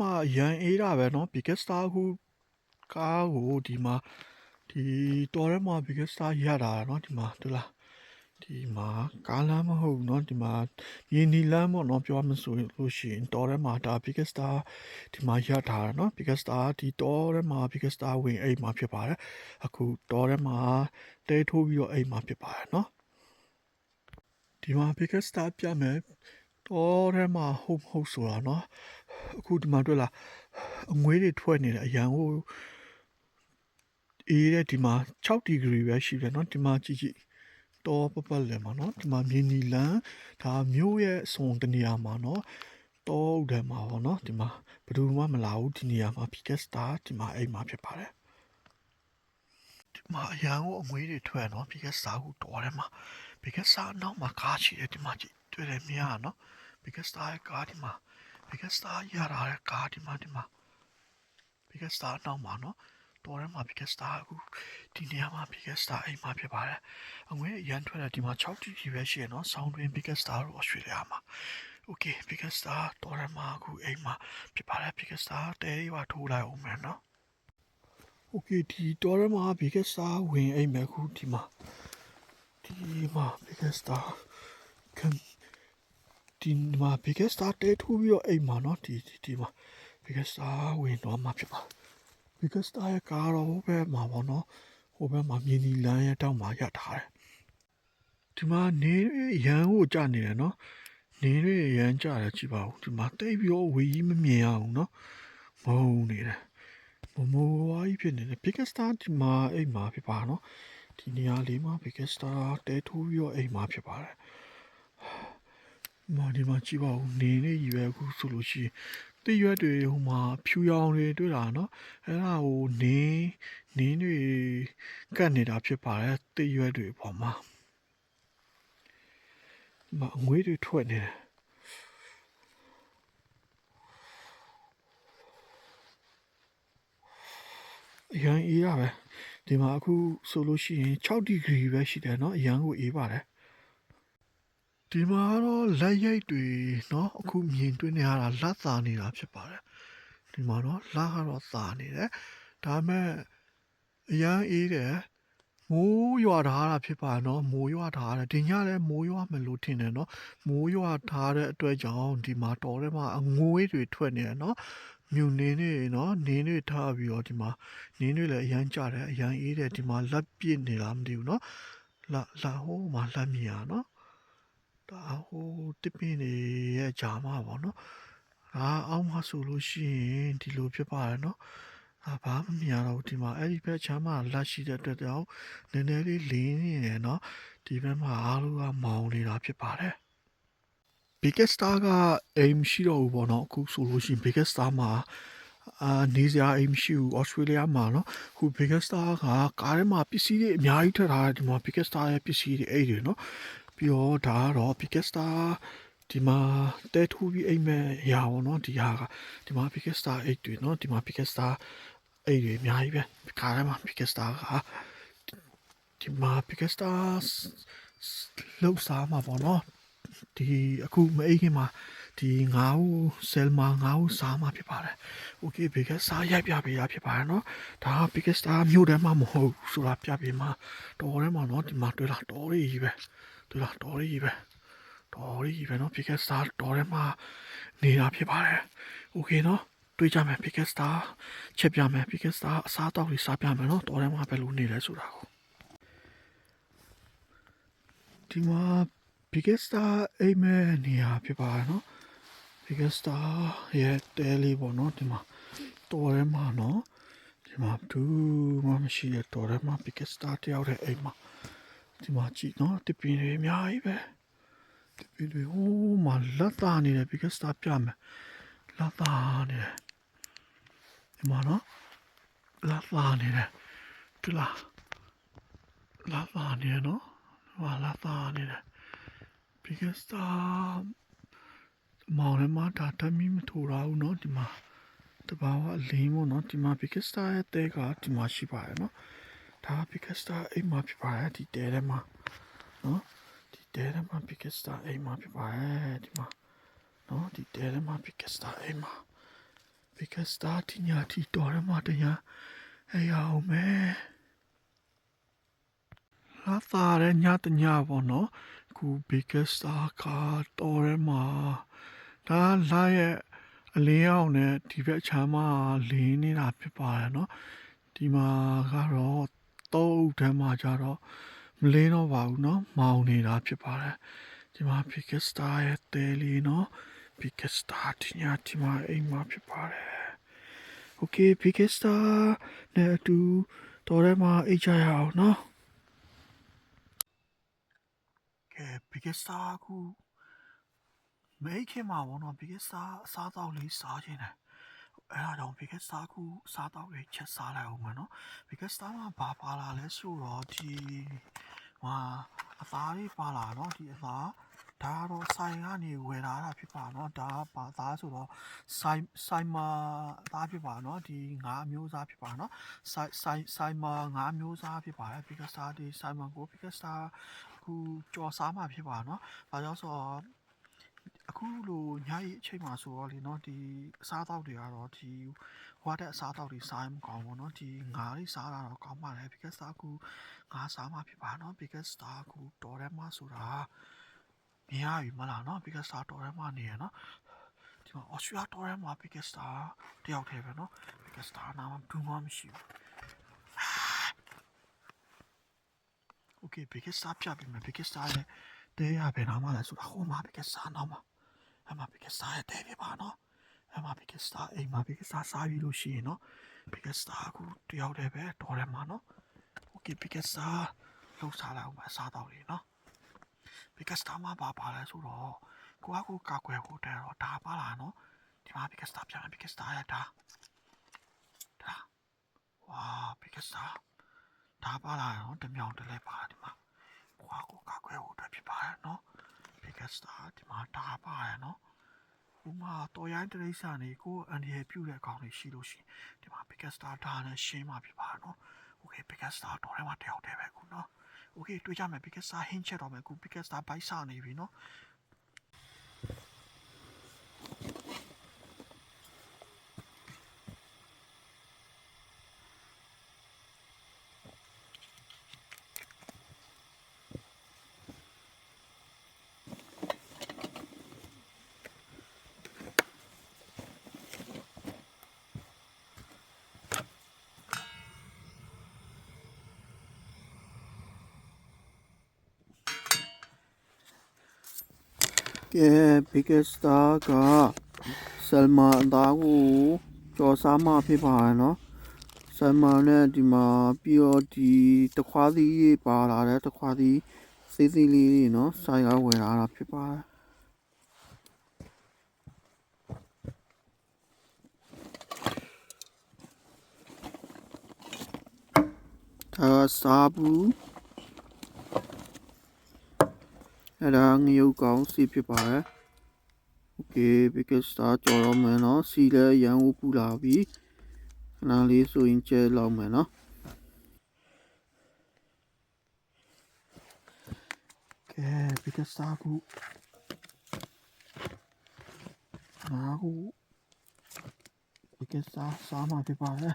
မှာရန်အေးတာပဲเนาะ Biggest Star အခုကားကိုဒီမှာဒီတော်ထဲမှာ Biggest Star ရတာเนาะဒီမှာတွေ့လားဒီမှာကားလမ်းမဟုတ်ဘူးเนาะဒီမှာရင်းနီလမ်းပေါ့เนาะပြောမှဆိုလို့ရှိရင်တော်ထဲမှာဒါ Biggest Star ဒီမှာရထားတာเนาะ Biggest Star ဒီတော်ထဲမှာ Biggest Star ဝင်အိမ်မှာဖြစ်ပါတယ်အခုတော်ထဲမှာတဲထိုးပြီးတော့အိမ်မှာဖြစ်ပါတယ်เนาะဒီမှာ Biggest Star ပြမယ်တော်ထဲမှာဟုတ်မဟုတ်ဆိုတာเนาะ အခုဒီမှာတွေ့လားအငွေးတွေထွက်နေတယ်အရန်ကိုအေးတဲ့ဒီမှာ6ဒီဂရီပဲရှိတယ်เนาะဒီမှာကြည့်ကြည့်တော့ပပတ်လည်းမှာเนาะဒီမှာမြင်းနီလန်ဒါမျိုးရဲ့အစုံတနေရာမှာเนาะတော့ဥတယ်မှာပေါ့เนาะဒီမှာဘယ်သူမှမလာဘူးဒီနေရာမှာ Biggest Star ဒီမှာအိမ်မှာဖြစ်ပါတယ်ဒီမှာအရန်ကိုအငွေးတွေထွက်เนาะ Biggest Star ကိုတော်တယ်မှာ Biggest Star နောက်မှာကားချီတယ်ဒီမှာကြည့်တွေ့တယ်မြင်ရเนาะ Biggest Star ရဲ့ကားဒီမှာ because star ရတာကကားဒီမှာဒီမှာ because star နောက်မှာနော်တော်ထဲမှာ because star အခုဒီနေရာမှာ because star အိမ်မှာဖြစ်ပါတယ်အငွေရန်ထွက်တာဒီမှာ6 GB ပဲရှိရနော်ဆောင်းတွင် because star တို့ Australia မှာ okay because star တော်ထဲမှာအခုအိမ်မှာဖြစ်ပါတယ် because star တဲရီပါထိုးလိုက်အောင်မယ်နော် okay ဒီတော်ထဲမှာ because star ဝင်အိမ်မှာအခုဒီမှာဒီမှာ because star ခံ ဒီမှာ Biggest Star တဲထိုးပြီးတော့အိမ်မှာเนาะဒီဒီဒီမှာ Biggest Star ဝင်တော့မှာဖြစ်ပါ Biggest Star ရဲ့ကားတော့ဟိုဘက်မှာပေါ့နော်ဟိုဘက်မှာမြင်းဒီလမ်းရဲ့တောက်မှာရထားတယ်ဒီမှာနေရန်ကိုကြာနေတယ်နော်နေရရန်ကြာတယ်ကြည့်ပါဦးဒီမှာတိတ်ပြီးတော့ဝေကြီးမမြင်ရအောင်နော်မုံနေတယ်မမိုးဝါးကြီးဖြစ်နေတယ် Biggest Star ဒီမှာအိမ်မှာဖြစ်ပါနော်ဒီနေရာလေးမှာ Biggest Star တဲထိုးပြီးတော့အိမ်မှာဖြစ်ပါတယ် မာဒီမှာကြည့်ပါဦးနေနေကြီးပဲအခုဆိုလို့ရှိရင်တိရွက်တွေဟိုမှာဖြူရောင်တွေတွေ့တာနော်အဲ့ဒါဟိုနေနင်းတွေကတ်နေတာဖြစ်ပါတယ်တိရွက်တွေပေါ်မှာဒီမှာအငွေးတွေထွက်နေတယ်အရန်အေးရပဲဒီမှာအခုဆိုလို့ရှိရင်6ဒီဂရီပဲရှိတယ်เนาะအရန်ကိုအေးပါတယ် ဒီမှာတော့လက်ရိတ်တွေเนาะအခုမြင်တွေ့နေရတာလက်သာနေတာဖြစ်ပါတယ်ဒီမှာတော့လက်ကတော့သာနေတယ်ဒါပေမဲ့အရန်အေးတယ်မိုးရွာထားတာဖြစ်ပါเนาะမိုးရွာထားတယ်ဒီညလည်းမိုးရွာမယ်လို့ထင်တယ်เนาะမိုးရွာထားတဲ့အတွက်ကြောင့်ဒီမှာတော်ထဲမှာအငွေးတွေထွက်နေတယ်เนาะမြူနေနေเนาะနင်းတွေထားပြီးတော့ဒီမှာနင်းတွေလည်းအရန်ကြတယ်အရန်အေးတယ်ဒီမှာလက်ပြစ်နေလားမသိဘူးเนาะလက်လက်ဟိုးမှာလက်မြင်ရเนาะ ဒါဟိုတစ်ပင်းတွေရဲ့ဂျာမပေါ့နော်ဒါအောက်မှာဆိုလို့ရှိရင်ဒီလိုဖြစ်ပါတယ်နော်ဒါဘာမှမမြင်ရတော့ဘူးဒီမှာအဲ့ဒီဘက်ချမ်းမှာလက်ရှိတဲ့အတွက်ကြောင့်နည်းနည်းလေးလင်းနေတယ်နော်ဒီဘက်မှာအားလုံးကမောင်းနေတာဖြစ်ပါတယ် Biggest Star က aim ရှိတော့ဘူးပေါ့နော်အခုဆိုလို့ရှိရင် Biggest Star မှာအာနေစရာအိမ်မရှိဘူး Australia မှာเนาะခု Biggest Star ကကားထဲမှာပစ္စည်းတွေအများကြီးထည့်ထားတယ်ဒီမှာ Biggest Star ရဲ့ပစ္စည်းတွေအဲ့တွေเนาะ ပြီးတော့ဒါကတော့ Pikaster ဒီမှာတဲထူပြီးအိမ်မဲ့အရာပေါ့နော်ဒီဟာကဒီမှာ Pikaster အိတ်တွေနော်ဒီမှာ Pikaster အိတ်တွေအများကြီးပဲခါတိုင်းမှာ Pikaster ကဒီမှာ Pikaster လောက်စားမှာပေါ့နော်ဒီအခုမအိတ်ခင်မှာဒီငါ့ကိုဆယ်မာငါ့ကိုစားမှာဖြစ်ပါတယ်။ Okay ဘေကစားရိုက်ပြပေးရဖြစ်ပါတယ်နော်။ဒါဘေကစားမြို့တန်းမှာမဟုတ်ဆိုတာပြပေးမှာတော်တယ်မှာနော်ဒီမှာတွေ့လာတော်ရည်ကြီးပဲ။ တွေ့လားတော်လေးကြီးပဲတော်လေးကြီးပဲနော်ဘီကစတာတော်ထဲမှာနေတာဖြစ်ပါတယ်။ Okay နော်တွေ့ကြမယ်ဘီကစတာချက်ပြမယ်ဘီကစတာအစားတောက်လေးစားပြမယ်နော်တော်ထဲမှာဘယ်လိုနေလဲဆိုတာကိုဒီမှာ biggest star အိမ်မဲနေရာဖြစ်ပါနော် biggest star ရဲ့တဲလေးပေါ့နော်ဒီမှာတော်ထဲမှာနော်ဒီမှာဘူးမမရှိတဲ့တော်ထဲမှာ biggest star တယောက်တဲ့အိမ်မှာ ဒီမှာကြည့်နော်တစ်ပင်တွေအများကြီးပဲတစ်ပင်တွေဟိုးမှာလက်သားနေတယ်ပြီးကစတာပြမယ်လက်သားနေတယ်ဒီမှာနော်လက်သားနေတယ်ဒီလားလက်သားနေတယ်နော်ဒီမှာလက်သားနေတယ်ပြီးကစတာမောင်လည်းမဒါတမီမထူတာဘူးနော်ဒီမှာတဘာဝအလင်းပေါ့နော်ဒီမှာ biggest star ရဲ့တဲကဒီမှာရှိပါတယ်နော် ဒါပီကက်စတာအိမ်မှာဖြစ်ပါရဲ့ဒီတဲထဲမှာနော်ဒီတဲထဲမှာပီကက်စတာအိမ်မှာဖြစ်ပါရဲ့ဒီမှာနော်ဒီတဲထဲမှာပီကက်စတာအိမ်မှာပီကက်စတာတင်ညာတီတော်ရမတင်ညာအဲရအောင်မဲလာသာရညာတညာပေါ့နော်ခုဘီကက်စတာကတော်ရမဒါလာရဲ့အလင်းအောင်နဲ့ဒီဘက်ချမ်းမလင်းနေတာဖြစ်ပါတယ်နော်ဒီမှာကတော့ တောအုပ်ထဲမှာကြတော့မလင်းတော့ပါဘူးနော်မောင်နေတာဖြစ်ပါတယ်ဒီမှာ because တာရဲ့တဲလေးနော် because တာတင်ညာဒီမှာအိမ်မှာဖြစ်ပါတယ် Okay, biggest star နဲ့အတူတော်ထဲမှာအိတ်ချရအောင်နော်ကဲ biggest star ကူမိတ်ခင်မှာဘောနော် biggest star အစားတောက်လေးစားခြင်းတယ် အဲ့ဒါကြောင့် Vegas Star ကူစားတော့ရချက်စားလိုက်အောင်မနော် Vegas Star မှာဘာပါလာလဲဆိုတော့ဒီဟာအသားလေးပါလာနော်ဒီအသားဒါတော့ဆိုင်ကနေဝယ်လာတာဖြစ်ပါနော်ဒါဘာသားဆိုတော့ဆိုင်ဆိုင်မာသားဖြစ်ပါနော်ဒီငါးမျိုးစားဖြစ်ပါနော်ဆိုင်ဆိုင်ဆိုင်မာငါးမျိုးစားဖြစ်ပါတယ် Vegas Star ဒီဆိုင်မာကို Vegas Star ကူကြော်စားမှာဖြစ်ပါနော်ဒါကြောင့်ဆိုတော့ အခုလိုညကြီးအချိန်မှာဆိုတော့လေเนาะဒီအစားတောက်တွေကတော့ဒီဟွာတဲ့အစားတောက်တွေစားရင်မကောင်းဘူးเนาะဒီငါးလေးစားတာတော့ကောင်းပါတယ် because ဒါအခုငါးစားမှာဖြစ်ပါเนาะ because ဒါအခုတော်တယ်မှာဆိုတာမြင်ရပြီမလားနော် biggest star တော်ရဲမှာနေရနော်ဒီမှာ Austria တော်ရဲမှာ biggest star တယောက်တည်းပဲနော် biggest star နာမဘူးမှမရှိဘူး Okay biggest star ပြပြီမယ် biggest star ရဲ့တဲရပဲနာမလဲဆိုတာဟိုမှာ biggest star နာမ အမ biggest star ရဲ့တဲပြပါနော်အမ biggest star အိမ်မှာ biggest star စားပြီးလို့ရှိရင်နော် biggest star ကိုတယောက်တည်းပဲတော်ရဲမှာနော် Okay biggest star လောက်စားလိုက်အောင်ပါစားတော့လေနော် biggest star မှာပါပါလဲဆိုတော့ကိုကကိုကာကွယ်ဖို့တဲ့တော့ဒါပါလာနော်ဒီမှာ biggest star ပြန် biggest star ရတာဒါဝါ biggest star ဒါပါလာနော်တမြောင်တလဲပါဒီမှာကိုကကိုကာကွယ်ဖို့အတွက်ဖြစ်ပါတယ်နော် biggest star ဒီမှာဒါပါရနော်ဥမာတော်ရိုင်းတရိษာနေကိုအန်ဒီရပြုတ်တဲ့အကောင့်တွေရှိလို့ရှိရင်ဒီမှာ biggest star ဒါနဲ့ရှင်းမှာဖြစ်ပါနော် okay biggest star တော်ထဲမှာတယောက်တည်းပဲခုနော် okay တွေ့ကြမယ် biggest star ဟင်းချက်တော့မယ်ခု biggest star ဘိုက်စာနေပြီနော် ကဲ biggest star ကဆယ်မာအသားကိုကြော်စားမှဖြစ်ပါရနော်ဆယ်မာနဲ့ဒီမှာပြီးတော့ဒီတခွားသီးပါလာတဲ့တခွားသီးသေးသေးလေးတွေနော်ဆိုင်ကဝယ်လာတာဖြစ်ပါတယ်ဒါစားဘူး အဲ့ဒါငရုတ်ကောင်းစီဖြစ်ပါတယ်โอเค because ဒါကြော်တော့မယ်เนาะစီလည်းရန်ဦးပူလာပြီခဏလေးဆိုရင်ကျဲလောက်မယ်เนาะကဲ because ဒါကူငါကူ because ဒါစားမှာဖြစ်ပါတယ်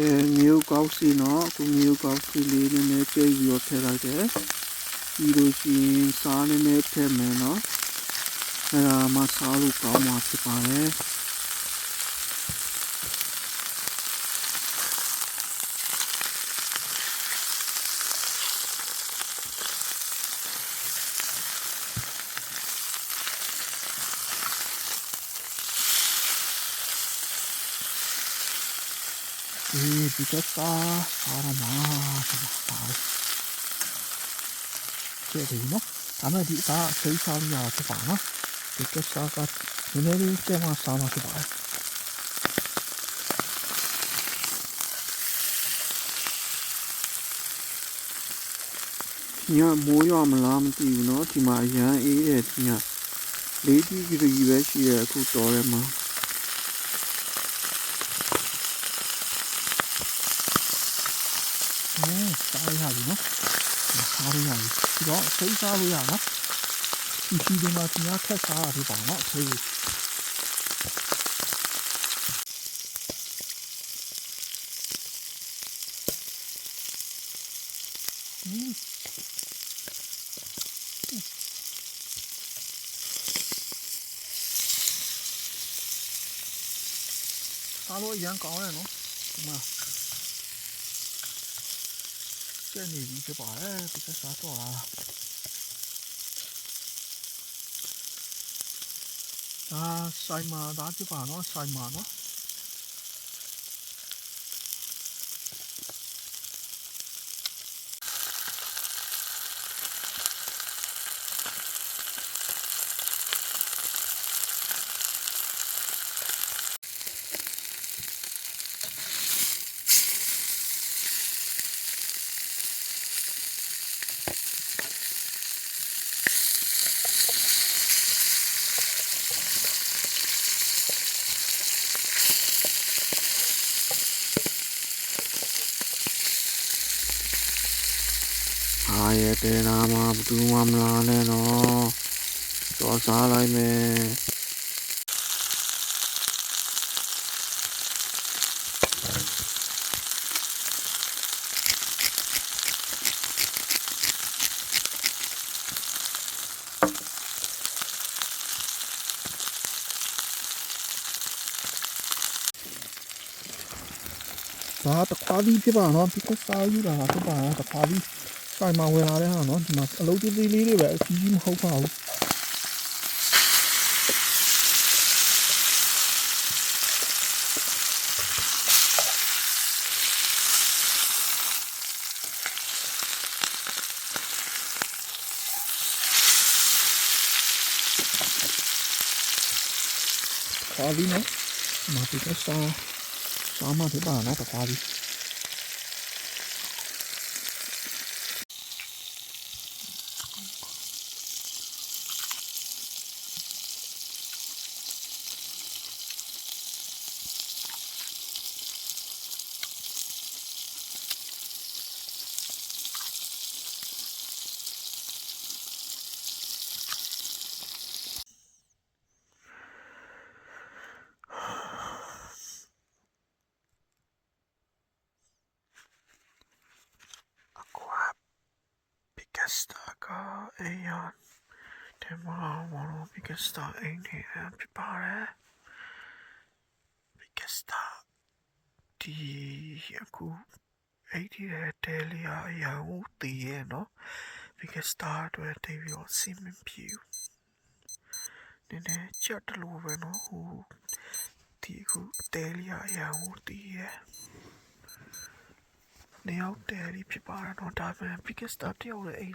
ကဲမျိုးကောက်စီနော်အခုမျိုးကောက်စီလေးနည်းနည်းကျိတ်ပြီးတော့ထည့်လိုက်တယ်ပြီးလို့ရှိရင်စားနည်းနည်းထည့်မယ်နော်အဲ့ဒါမှစားလို့ကောင်းမှာဖြစ်ပါတယ် 에이, 미쳤다. 사람아, 나이. 쟤들이노? 아메리가 제이사우야, 저봐나? 미쳤다가, 눈에를 때만 싸나, 저봐요. 야, 뭐야, 말람, 띠우노, 디마야, 에이, 띠야. လေးကြီးကြီးပဲရှိတယ်အခုတော်ထဲမှာ စားရပြီနော်စားရရပြီဒီတော့စိတ်စားလို့ရနော်ဒီဒီဒီမှာဒီမှာခက်စားရပြီပါနော်အသေးစားလို့အရန်ကောင်းတယ်နော်ဒီမှာ ကျက်နေပြီဖြစ်ပါတယ်ဒီကစားတော့လားအာဆိုင်မာဒါဖြစ်ပါနော်ဆိုင်မာနော် အား ရတဲ့နာမှာဘယ်သူမှမလာနဲ့နော်ကြော်စားလိုက်မယ်ဒါတခွားပြီးဖြစ်ပါနော်ဒီကစားယူတာဖြစ်ပါနော်တခွားပြီး ဆိုင်မာဝင်လာတဲ့ဟာနော်ဒီမှာအလုပ်သေးသေးလေးတွေပဲအကြီးကြီးမဟုတ်ပါဘူးခွာပြီးနော်ဒီမှာဒီကစားစားမှဖြစ်ပါနော်တခွားပြီး ကအေးရဒီမှာဝါလို့ Picasta အိမ်နေဖြစ်ပါတယ် Picasta ဒီအခုအဲ့ဒီတဲလီယာအရာကိုတည်ရဲ့နော် Picasta အတွက်တိတ်ပြီးတော့စီမံပြူနည်းနည်းချက်တလို့ပဲနော်ဟိုဒီအခုတဲလီယာအရာကိုတည်ရဲ့နေရောက်တယ်လीဖြစ်ပါတော့ဒါပေမဲ့ biggest star တယောက်လည်းအဲ့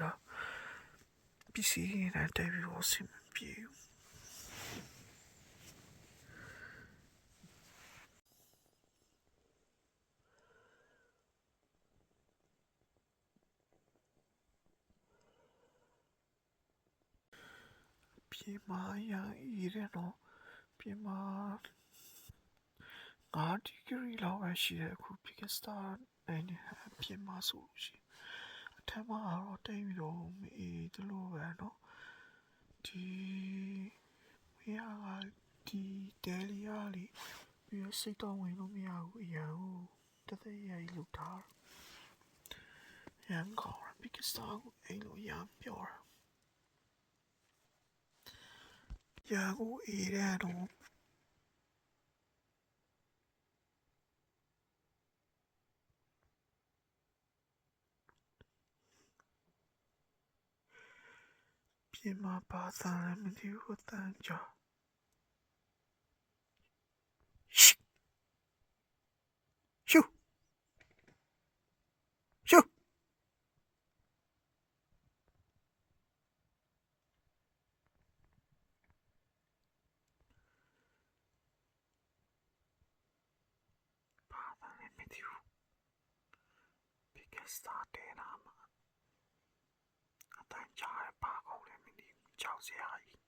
ဒါ PC နဲ့တယ်ဗီကိုစင်ပြေပြေမာရရရနော်ပြေမာ5ဒီဂရီလောက်ပဲရှိတယ်အခု biggest star နဲ့ပြေမာဆိုလို့ရှိရင်အ ထက်မှာတော့တိတ်ပြီးတော့မအေးတလို့ပဲနော်ဒီမရကဒီတယ်လီယာလေးပြီးတော့စိတ်တော့ဝင်လို့မရဘူးအရာကိုတသက်ရည်လောက်ထားရန်ကော biggest star ကိုအိမ်လို့ရမ်းပြောတာရာကိုအေးတဲ့တော့ in my past and let me deal with that job. Shh. Shoo. Shoo. Father, let me do. Because I'm a time တန်ကြားရ